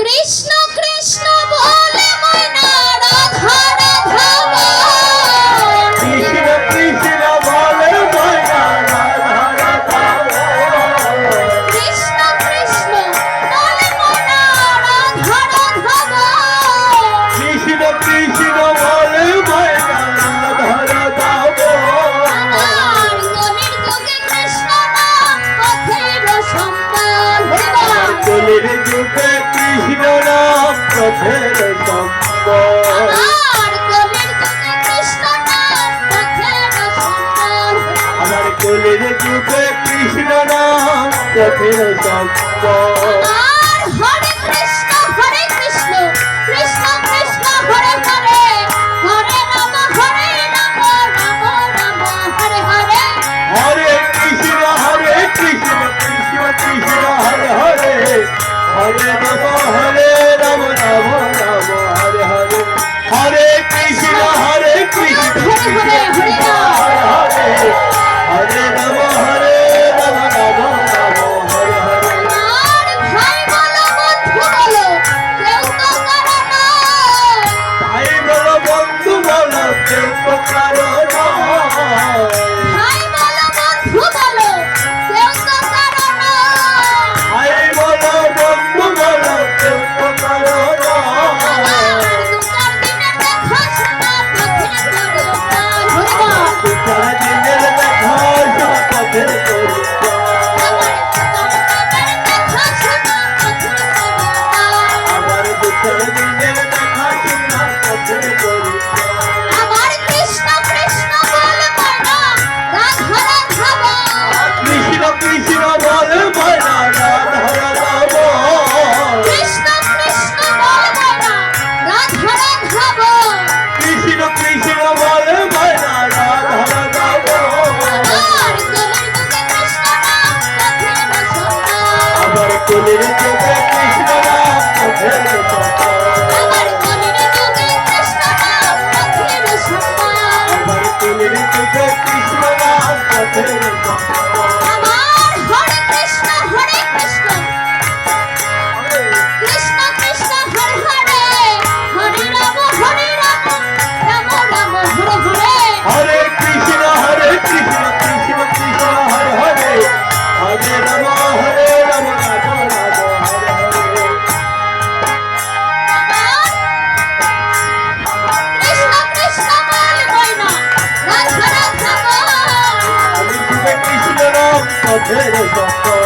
কৃষ্ণ আমার কলির যুগে কৃষ্ণ নাম পথের আর হরে কৃষ্ণ হরে কৃষ্ণ কৃষ্ণ কৃষ্ণ হরে হরে হরে রাম হরে রাম রাম রাম হরে হরে। হরে কৃষ্ণ হরে কৃষ্ণ কৃষ্ণ কৃষ্ণ হরে হরে। হরে রাম হরে Ram Ram Okay, there's a